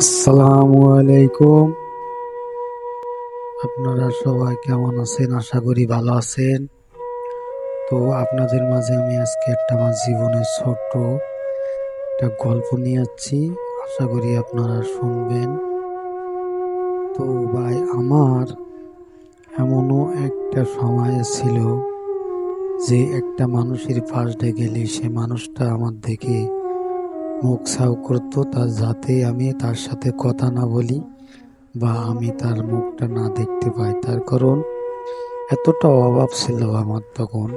আসসালামু আলাইকুম। আপনারা সবাই কেমন আছেন? আশা করি ভালো আছেন। তো আপনাদের মাঝে আমি আজকে একটা আমার জীবনের ছোট্ট একটা গল্প নিয়ে যাচ্ছি। আশা করি আপনারা শুনবেন। তো ভাই, আমার এমনও একটা সময় ছিল যে একটা মানুষের পাশ গেলে সে মানুষটা আমার দেখে মুখ সাউ করতো, তার যাতে আমি তার সাথে কথা না বলি বা আমি তার মুখটা না দেখতে পাই। তার কারণ এতটা অভাব ছিল আমার তখন,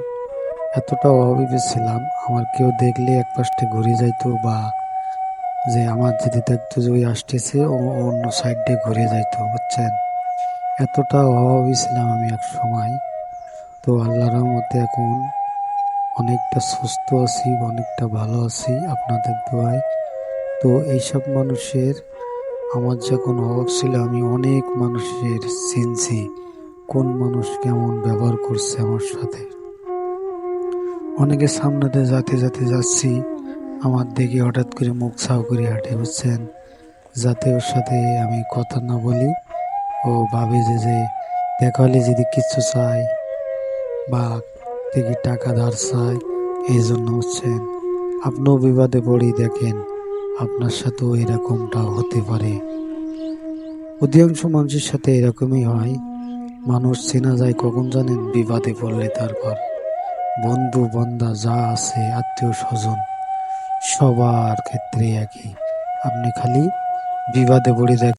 এতটা অভাবী ছিলাম। আমার কেউ দেখলে এক পাশে ঘুরে যাইতো বা যে আমার যদি দেখতো যে ওই আসতেছে, ও অন্য সাইডে ঘুরে যাইতো, বুঝছেন? এতটা অভাবী ছিলাম আমি এক সময়। তো আল্লাহর মতে এখন অনেকটা সুস্থ আছি, অনেকটা ভালো আছি আপনাদের দোয়ায়। তো এইসব মানুষের আমার যখন অভাব ছিল, আমি অনেক মানুষের চিনছি কোন মানুষ কেমন ব্যবহার করছে আমার সাথে। অনেকের সামনে দিয়ে যাতে যাতে যাচ্ছি, আমার দেখে হঠাৎ করে মুখ ছাও করে হাঁটে, বুঝছেন? যাতে ওর সাথে আমি কথা না বলি, ও ভাবে যে যে, দেখা হলে যদি কিচ্ছু চাই বা থেকে টাকা ধার চাই এই জন্য হচ্ছেন। আপনিও বিবাদে পড়ি দেখেন, আপনার সাথেও এরকমটা হতে পারে। অধিকাংশ মানুষের সাথে এরকমই হয়। মানুষ চেনা যায় কখন জানেন বিবাদে পড়লে তারপর। বন্ধু, বন্ধা, যা আছে, আত্মীয়, স্বজন, সবার ক্ষেত্রে একই। আপনি খালি বিবাদে পড়ে দেখ